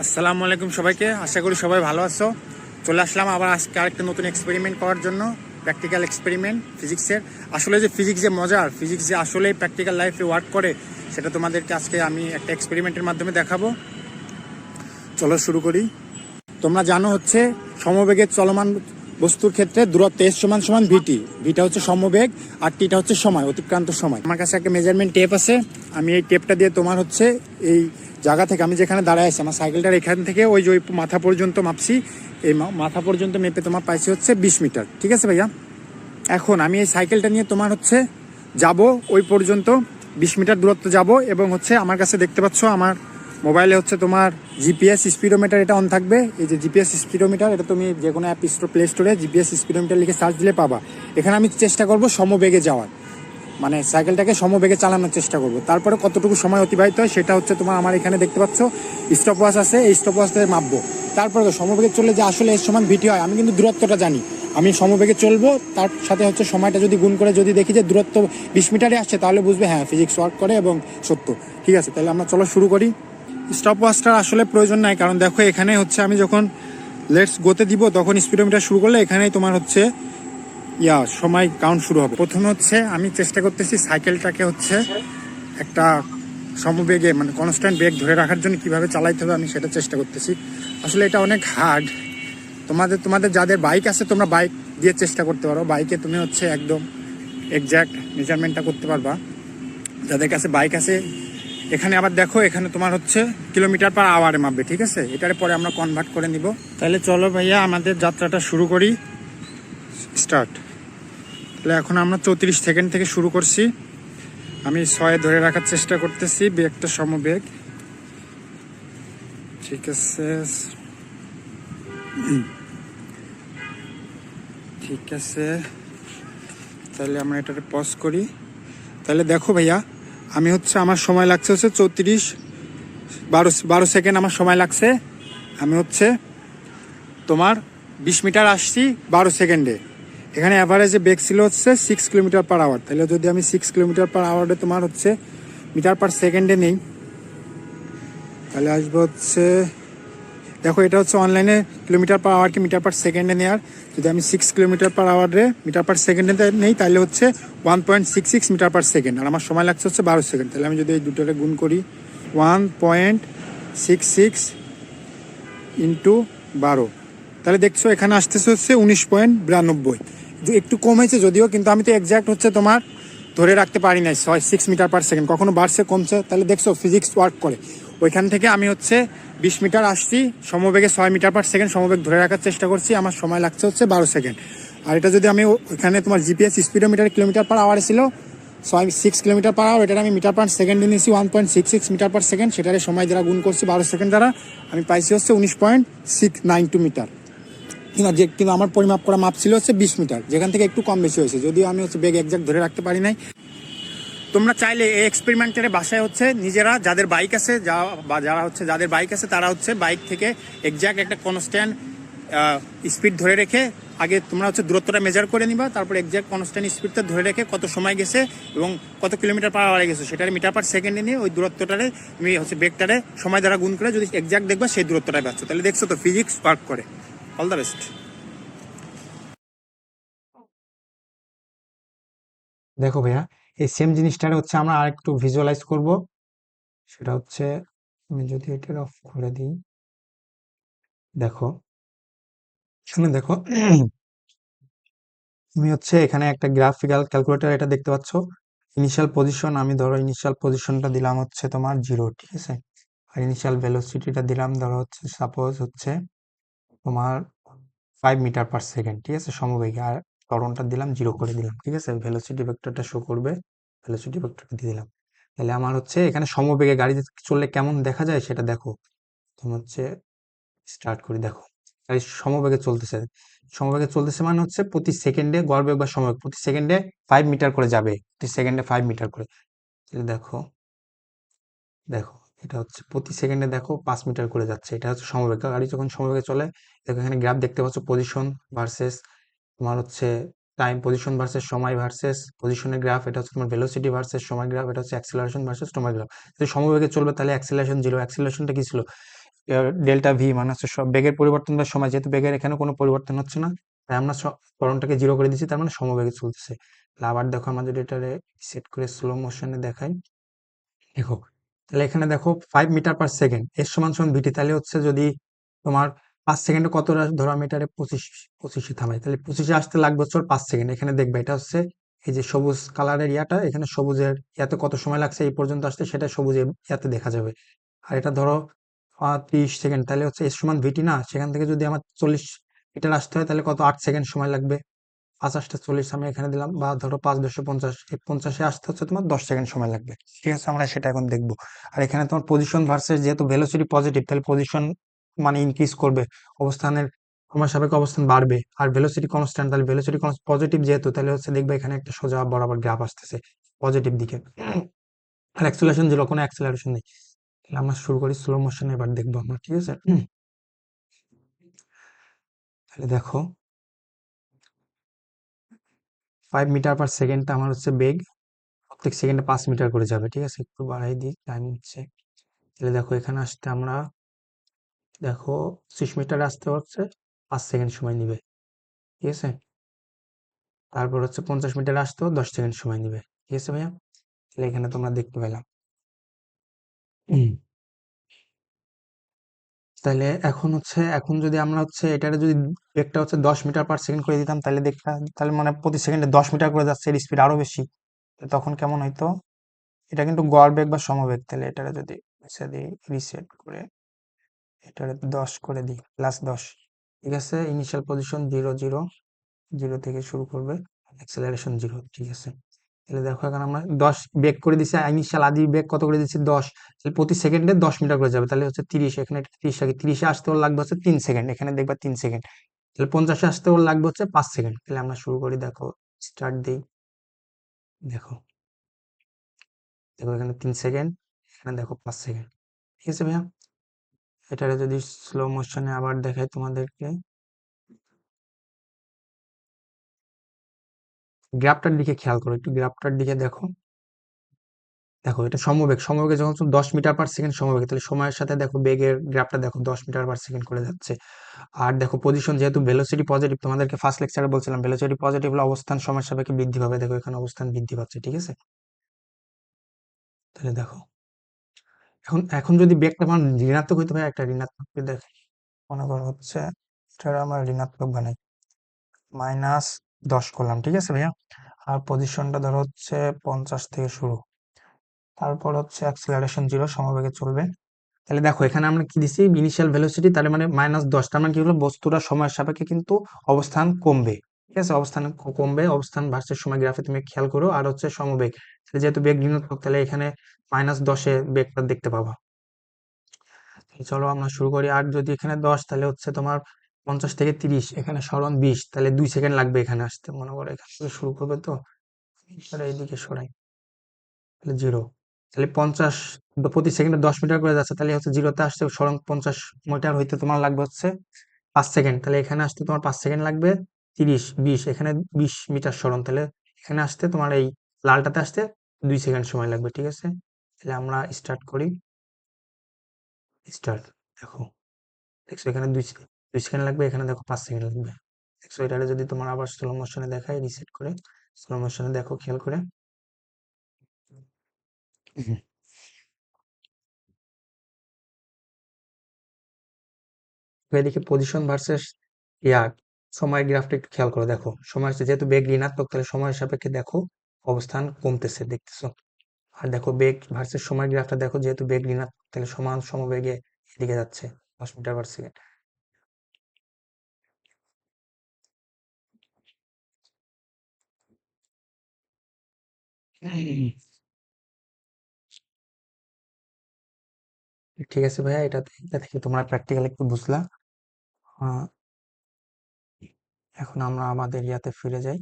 আসসালামু আলাইকুম সবাইকে। আশা করি সবাই ভালো আছো। চলে আসলাম আবার আজকে আরেকটা নতুন এক্সপেরিমেন্ট করার জন্য প্র্যাকটিক্যাল এক্সপেরিমেন্ট ফিজিক্সের আসলে যে ফিজিক্স যে মজার ফিজিক্স যে আসলে প্র্যাকটিক্যাল লাইফে ওয়ার্ক করে, সেটা তোমাদেরকে আজকে আমি একটা এক্সপেরিমেন্টের মাধ্যমে দেখাবো। চলো শুরু করি। তোমরা জানো হচ্ছে সমবেগের চলমান বস্তুর ক্ষেত্রে দূরত্ব এস সমান সমান ভিটি ভিটা হচ্ছে সমবেগ আর টিটা হচ্ছে সময়, অতিক্রান্ত সময়। আমার কাছে একটা মেজারমেন্ট টেপ আছে। আমি এই টেপটা দিয়ে তোমার হচ্ছে এই জায়গা থেকে আমি যেখানে দাঁড়ায় আছি, আমার সাইকেলটার এখান থেকে ওই যে ওই মাথা পর্যন্ত মাপছি, এই মাথা পর্যন্ত মেপে তোমার পাইছি হচ্ছে বিশ মিটার। ঠিক আছে ভাইয়া? এখন আমি এই সাইকেলটা নিয়ে তোমার হচ্ছে যাব, ওই পর্যন্ত বিশ মিটার দূরত্ব যাব এবং হচ্ছে আমার কাছে দেখতে পাচ্ছ আমার মোবাইলে হচ্ছে তোমার জিপিএস স্পিডোমিটার এটা অন থাকবে। এই যে জিপিএস স্পিডোমিটার এটা তুমি যে কোনো অ্যাপ প্লে স্টোরে জিপিএস স্পিডোমিটার লিখে সার্চ দিলে পাবা। এখানে আমি চেষ্টা করব সমবেগে যাওয়ার। মানে সাইকেলটাকে সমবেগে চালানোর চেষ্টা করব। তারপরে কতটুকু সময় অতিবাহিত হয় সেটা হচ্ছে তোমার আমার এখানে দেখতে পাচ্ছ স্টপ ওয়াচ আছে, এই স্টপ ওয়াচ থেকে মাপবো। তারপরে সমবেগে চললে যে আসলে এর সমান ভিটি হয়, আমি কিন্তু দূরত্বটা জানি। আমি সমবেগে চলবো, তার সাথে হচ্ছে সময়টা যদি গুণ করে যদি দেখি যে দূরত্ব বিশ মিটারে আসছে, তাহলে বুঝবে হ্যাঁ ফিজিক্স ওয়ার্ক করে এবং সত্য। ঠিক আছে, তাহলে আমরা চলো শুরু করি। স্টপ ওয়াচটার আসলে প্রয়োজন নাই, কারণ দেখো এখানে হচ্ছে আমি যখন লেটস গোতে দিব, তখন স্পিডোমিটার শুরু করলে এখানেই তোমার হচ্ছে, ইয়া, সময় কাউন্ট শুরু হবে। প্রথমে হচ্ছে আমি চেষ্টা করতেছি সাইকেলটাকে হচ্ছে একটা সমবেগে মানে কনস্ট্যান্ট বেগ ধরে রাখার জন্য কীভাবে চালাইতে হবে আমি সেটা চেষ্টা করতেছি। আসলে এটা অনেক হার্ড তোমাদের তোমাদের যাদের বাইক আছে, তোমরা বাইক দিয়ে চেষ্টা করতে পারো। বাইকে তুমি হচ্ছে একদম এক্স্যাক্ট মেজারমেন্টটা করতে পারবা। যাদের কাছে বাইক আছে এখানে আবার দেখো, এখানে তোমার হচ্ছে কিলোমিটার পার আওয়ারে মাপবে, ঠিক আছে? এটার পরে আমরা কনভার্ট করে নিব। তাহলে চলো ভাইয়া, আমাদের যাত্রাটা শুরু করি। স্টার্ট তাহলে এখন আমরা চৌত্রিশ সেকেন্ড থেকে শুরু করছি। আমি ছয় ধরে রাখার চেষ্টা করতেছি, বেগটা সমবেগ। ঠিক আছে। ঠিক আছে। তাহলে আমরা এটাকে পজ করি। তাহলে দেখো ভাইয়া আমি হচ্ছে আমার সময় লাগছে হচ্ছে চৌত্রিশ, বারো বারো সেকেন্ড আমার সময় লাগছে। আমি হচ্ছে তোমার বিশ মিটার আসছি বারো সেকেন্ডে। এখানে অ্যাভারেজে বেগ ছিল হচ্ছে সিক্স কিলোমিটার পার আওয়ার তাহলে যদি আমি সিক্স কিলোমিটার পার আওয়ারে তোমার হচ্ছে মিটার পার সেকেন্ডে নেই, তাহলে আসব হচ্ছে দেখো, এটা হচ্ছে অনলাইনে কিলোমিটার পার আওয়ারকে মিটার পার সেকেন্ডে নেওয়ার যদি আমি সিক্স কিলোমিটার পার আওয়ারে মিটার পার সেকেন্ডে নেই, তাহলে হচ্ছে one point six six meter per second আর আমার সময় লাগছে হচ্ছে বারো সেকেন্ড তাহলে আমি যদি এই দুটোরে গুণ করি one point six six into বারো। তাহলে দেখছ, এখানে আসতেছে হচ্ছে উনিশ পয়েন্ট বিরানব্বই। একটু কমেছে যদিও, কিন্তু আমি তো এক্স্যাক্ট হচ্ছে তোমার ধরে রাখতে পারি নাই, ছয় সিক্স মিটার পার সেকেন্ড কখনো বাড়ছে, কমছে, তাহলে দেখছ ফিজিক্স ওয়ার্ক করে। ওইখান থেকে আমি হচ্ছে বিশ মিটার আসছি, সমবেগে ছয় মিটার পার সেকেন্ড সমবেগ ধরে রাখার চেষ্টা করছি, আমার সময় লাগছে হচ্ছে বারো সেকেন্ড আর এটা যদি আমি ওইখানে তোমার জিপিএস স্পিডোমিটার কিলোমিটার পার আওয়ারে ছিল, ছয় সিক্স কিলোমিটার পার আওয়ার এটার আমি মিটার পার সেকেন্ডে নিয়েছি one point six six meter per second সেটারে সময় দ্বারা গুণ করছি বারো সেকেন্ড দ্বারা, আমি পাইছি হচ্ছে উনিশ point six nine two meter. কিন্তু যে কিন্তু আমার পরিমাপ করা মাপ ছিল হচ্ছে বিশ মিটার, যেখান থেকে একটু কম বেশি হয়েছে, যদিও আমি হচ্ছে বেগ একজাক্ট ধরে রাখতে পারি নাই তোমরা চাইলে এই এক্সপেরিমেন্টের বাসায় হচ্ছে নিজেরা যাদের বাইক আছে, যা বা যারা হচ্ছে যাদের বাইক আছে, তারা হচ্ছে বাইক থেকে এক্স্যাক্ট একটা কনস্ট্যান্ট স্পিড ধরে রেখে আগে তোমরা হচ্ছে দূরত্বটা মেজার করে নিবা, তারপর এক্স্যাক্ট কনস্ট্যান্ট স্পিডটা ধরে রেখে কত সময় গেছে এবং কত কিলোমিটার পার আওয়ারে গেছে, সেটার মিটার পার সেকেন্ডে নিয়ে ওই দূরত্বটারে তুমি হচ্ছে বেগটারে সময় দ্বারা গুণ করে যদি এক্স্যাক্ট দেখবা, সেই দূরত্বটাই পাচ্ছ তাহলে দেখছ তো ফিজিক্স ওয়ার্ক করে। অল দ্য বেস্ট দেখো ভাইয়া, এই সেম জিনিসটারে হচ্ছে আমরা আরেকটু ভিজুয়ালাইজ করব। সেটা হচ্ছে, আমি যদি এটা অফ করে দিই। দেখো, শুনে দেখো, তুমি হচ্ছে এখানে একটা গ্রাফিক্যাল ক্যালকুলেটর এটা দেখতে পাচ্ছ? ইনিশিয়াল পজিশন আমি ধরো ইনিশিয়াল পজিশনটা দিলাম হচ্ছে তোমার জিরো ঠিক আছে? আর ইনিশিয়াল ভেলোসিটিটা দিলাম ধরো হচ্ছে সাপোজ হচ্ছে তোমার ফাইভ মিটার পার সেকেন্ড ঠিক আছে? সমবেগে। আর ত্বরণটা দিলাম জিরো করে দিলাম, ঠিক আছে? ভেলোসিটি ভেক্টরটা শো করবে ভেলোসিটি ভেক্টরটা দিয়ে দিলাম। তাহলে আমার হচ্ছে এখানে সমবেগে গাড়ি চললে কেমন দেখা যায় সেটা দেখো। তোমার হচ্ছে স্টার্ট করি, দেখো। গাড়ি সমবেগে চলতেছে। সমবেগে চলতেছে মানে হচ্ছে প্রতি সেকেন্ডে গড় বেগ বা সমবেগ, প্রতি সেকেন্ডে ফাইভ মিটার করে যাবে, প্রতি সেকেন্ডে ফাইভ মিটার করে। তাহলে দেখো দেখো, এটা হচ্ছে প্রতি সেকেন্ডে দেখো পাঁচ মিটার করে যাচ্ছে। এটা হচ্ছে সমবেগ, গাড়ি যখন সমবেগে চলে, দেখো এখানে গ্রাফ দেখতে পাচ্ছ পজিশন ভার্সেস তোমার হচ্ছে টাইম পজিশন ভার্সেস সময় ভার্সেস পজিশনের গ্রাফ এটা হচ্ছে তোমার ভেলোসিটি ভার্সেস সময় গ্রাফ এটা হচ্ছে অ্যাক্সিলারেশন ভার্সেস সময় গ্রাফ যদি সমবেগে চলবে তাহলে অ্যাক্সিলারেশন জিরো অ্যাক্সিলারেশনটা কি ছিল? ডেল্টা ভি মানে হচ্ছে সব বেগের পরিবর্তন বা সময়, যেহেতু বেগের এখানে কোনো পরিবর্তন হচ্ছে না, তাই আমরা ত্বরণটাকে জিরো করে দিচ্ছি তার মানে সমবেগে চলতেছে। আবার দেখো যদি এটারে সেট করে স্লো মোশনে দেখাই। দেখো, তাহলে এখানে দেখো ফাইভ মিটার পার সেকেন্ড এর সমান সমান ভিটি তাহলে হচ্ছে যদি তোমার পাঁচ সেকেন্ডে কত ধরো আমি এটারে পঁচিশ, পঁচিশে থামাই। তাহলে পঁচিশে আসতে লাগবে হচ্ছে পাঁচ সেকেন্ড। এখানে দেখবে এটা হচ্ছে এই যে সবুজ কালারের ইয়াটা, এখানে সবুজের ইয়াতে কত সময় লাগছে এই পর্যন্ত আসতে, সেটা সবুজ ইয়াতে দেখা যাবে। আর এটা ধরো ত্রিশ সেকেন্ড। তাহলে হচ্ছে এর সমান ভিটি না? সেখান থেকে যদি আমার চল্লিশ মিটার আসতে হয়, তাহলে কত? আট সেকেন্ড সময় লাগবে। পাঁচাশটা চল্লিশ আমি এখানে দিলাম বা ধরো পাঁচ দশে পঞ্চাশ, এই পঞ্চাশে আসতে হচ্ছে তোমার দশ সেকেন্ড সময় লাগবে। ঠিক আছে, আমরা সেটা এখন দেখব। আর এখানে তোমার পজিশন ভার্সেস যেহেতু ভেলোসিটি পজিটিভ তাহলে পজিশন মানে ইনক্রিজ করবে। অবস্থানের সময় সাপেক্ষে অবস্থান বাড়বে। আর ভেলোসিটি কনস্ট্যান্ট তাহলে ভেলোসিটি পজিটিভ যেহেতু, তাহলে হচ্ছে দেখবে এখানে একটা সোজা বরাবর গ্রাফ আসতেছে পজিটিভ দিকে। আর অ্যাক্সেলারেশন জিরো কোনো অ্যাক্সেলারেশন নেই। তাহলে আমরা শুরু করি স্লো মোশন এবার দেখব আমরা, ঠিক আছে? তাহলে দেখো। ফাইভ মিটার পার সেকেন্ডটা আমার হচ্ছে বেগ। প্রত্যেক সেকেন্ডে পাঁচ মিটার করে যাবে, ঠিক আছে? একটু বাড়াই দিই টাইম হচ্ছে। তাহলে দেখো, এখানে আসতে আমরা দেখো পঁচিশ মিটার আসতে হচ্ছে, পাঁচ সেকেন্ড সময় নিবে। ঠিক আছে? তারপর হচ্ছে পঞ্চাশ মিটার আসতেও দশ সেকেন্ড সময় নিবে। ঠিক আছে ভাইয়া? তাহলে এখানে তোমরা দেখতে পেলাম। তাহলে এখন হচ্ছে, এখন যদি আমরা হচ্ছে এটারে যদি একটা হচ্ছে দশ মিটার পার সেকেন্ড করে দিতাম, তাহলে দেখতাম তাহলে মানে প্রতি সেকেন্ডে দশ মিটার করে যাচ্ছে, এর স্পিড আরও বেশি। তখন কেমন হইতো? এটা কিন্তু গড় বেগ বা সমবেগ, তাহলে এটারে যদি দিই রিসেট করে এটারে দশ করে দিই প্লাস দশ। ঠিক আছে? Initial position zero zero zero থেকে শুরু করবে অ্যাক্সেলারেশন জিরো ঠিক আছে? তাহলে দেখো এখন আমরা দশ বেগ করে দিচ্ছি ইনিশিয়াল আদি বেগ কত করে দিচ্ছি দশ। তাহলে প্রতি সেকেন্ডে দশ মিটার করে যাবে, তাহলে হচ্ছে তিরিশ, এখানে তিরিশ আগে তিরিশে আসতে ওর লাগবে হচ্ছে তিন সেকেন্ড, এখানে দেখবা তিন সেকেন্ড। তাহলে পঞ্চাশে আসতে ওর লাগবে হচ্ছে পাঁচ সেকেন্ড। তাহলে আমরা শুরু করি, দেখো স্টার্ট দিই, দেখো। দেখো এখানে তিন সেকেন্ড, এখানে দেখো পাঁচ সেকেন্ড। ঠিক আছে ভাইয়া? এটারে যদি স্লো মোশনে আবার দেখাই তোমাদেরকে। গ্রাফটার দিকে খেয়াল করো, একটু গ্রাফটার দিকে দেখো। দেখো, এটা সমবেগ, সমবেগে যখন দশ মিটার পার সেকেন্ড সমবেগে, তাহলে সময়ের সাথে দেখো বেগের গ্রাফটা দেখো দশ মিটার পার সেকেন্ড করে যাচ্ছে। আর দেখো পজিশন যেহেতু ভেলোসিটি পজিটিভ তোমাদেরকে ফার্স্ট লেকচারে বলছিলাম ভেলোসিটি পজিটিভ হলে অবস্থান সময়ের সাপেক্ষে বৃদ্ধি পাবে। দেখো, এখানে অবস্থান বৃদ্ধি পাচ্ছে, ঠিক আছে? তাহলে দেখো। এখন এখন যদি বেগটা আমার ঋণাত্মক হইতে হয় একটা ঋণাত্মক দেখ, মনে করো হচ্ছে এটা আমার ঋণাত্মক বানাই মাইনাস দশ করলাম, ঠিক আছে ভাইয়া? আর পজিশনটা ধরো হচ্ছে পঞ্চাশ থেকে শুরু। তারপর হচ্ছে অ্যাক্সেলারেশন জিরো সমবেগে চলবে। তাহলে দেখো, এখানে আমরা কি দিছি? ইনিশিয়াল ভেলোসিটি তাহলে মানে মাইনাস দশ, তার মানে কি হলো? বস্তুটা সময়ের সাপেক্ষে কিন্তু অবস্থান কমবে। ঠিক আছে? অবস্থান কমবে। অবস্থান ভার্সেস সময় গ্রাফে তুমি খেয়াল করো। আর হচ্ছে সমবেগ। তাহলে যেহেতু বেগ ঋণাত্মক তাহলে এখানে মাইনাস দশে বেগটা দেখতে পাবা। চলো আমরা শুরু করি। আর যদি এখানে দশ, তাহলে হচ্ছে তোমার পঞ্চাশ থেকে তিরিশ, এখানে সরণ বিশ, তাহলে দুই সেকেন্ড লাগবে এখানে আসতে। মনে করো এখান থেকে শুরু করবে তো? এইদিকে সরাই। তাহলে জিরো তাহলে পঞ্চাশ প্রতি সেকেন্ডে দশ মিটার করে যাচ্ছে, তাহলে হচ্ছে জিরোতে আসতে সরণ পঞ্চাশ মিটার হইতে তোমার লাগবে হচ্ছে পাঁচ সেকেন্ড তাহলে এখানে আসতে তোমার পাঁচ সেকেন্ড লাগবে। তিরিশ বিশ এখানে বিশ মিটার সরণ তাহলে এখানে আসতে তোমার এই লালটাতে আসতে দুই সেকেন্ড সময় লাগবে ঠিক আছে? তাহলে আমরা স্টার্ট করি। স্টার্ট দেখো। দেখছ এখানে দুই দুই সেকেন্ড লাগবে এখানে দেখো পাঁচ সেকেন্ড লাগবে। দেখছ এটারে যদি তোমার আবার স্লো মোশনে দেখাই রিসেট করে স্লো মোশনে দেখো খেয়াল করে। এদিকে পজিশন ভার্সেস ইয়া সময় গ্রাফটা একটু খেয়াল করে দেখো। সময় যেহেতু বেগ ঋণাত্মক তাহলে সময়ের সাপেক্ষে দেখো অবস্থান কমতেছে, দেখতেছো? আর দেখো বেগ ভার্সেস সময় গ্রাফটা দেখো, যেহেতু বেগ ঋণাত্মক তাহলে সমান সমবেগে এদিকে যাচ্ছে, দশ মিটার পার সেকেন্ড ঠিক আছে ভাইয়া, এটা থেকে তোমরা প্র্যাকটিক্যাল একটু বুঝলা। এখন আমরা আমাদের ইয়াতে ফিরে যাই।